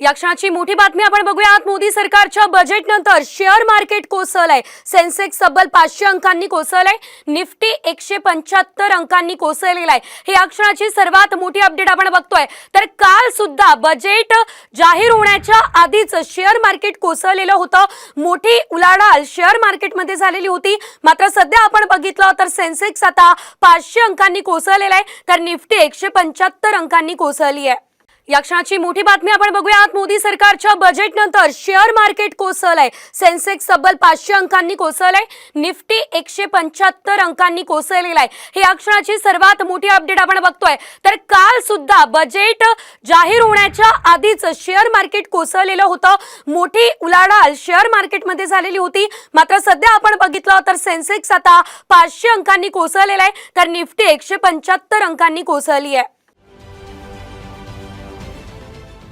या क्षणाची मोठी बातमी आपण बघूयात. मोदी सरकारच्या बजेटनंतर शेअर मार्केट कोसळलंय. सेन्सेक्स तब्बल पाचशे अंकांनी कोसळलंय. निफ्टी एकशे पंच्याहत्तर अंकांनी कोसळलेला आहे हे या क्षणाची सर्वात मोठी अपडेट आपण बघतोय. तर काल सुद्धा बजेट जाहीर होण्याच्या आधीच शेअर मार्केट कोसळलेलं होतं. मोठी उलाढाल शेअर मार्केटमध्ये झालेली होती. मात्र सध्या आपण बघितलं तर सेन्सेक्स आता पाचशे अंकांनी कोसळलेला आहे तर निफ्टी एकशे पंच्याहत्तर अंकांनी कोसळली आहे या क्षणाची मोठी बातमी आपण बघूयात. मोदी सरकारच्या बजेटनंतर शेअर मार्केट कोसळलंय. सेन्सेक्स तब्बल पाचशे अंकांनी कोसळलंय. निफ्टी एकशे पंच्याहत्तर अंकांनी कोसळलेला आहे. हे या क्षणाची सर्वात मोठी अपडेट आपण बघतोय. तर काल सुद्धा बजेट जाहीर होण्याच्या आधीच शेअर मार्केट कोसळलेलं होतं. मोठी उलाढाल शेअर मार्केटमध्ये झालेली होती. मात्र सध्या आपण बघितलं तर सेन्सेक्स आता पाचशे अंकांनी कोसळलेला आहे. तर निफ्टी एकशे पंच्याहत्तर अंकांनी कोसळली आहे.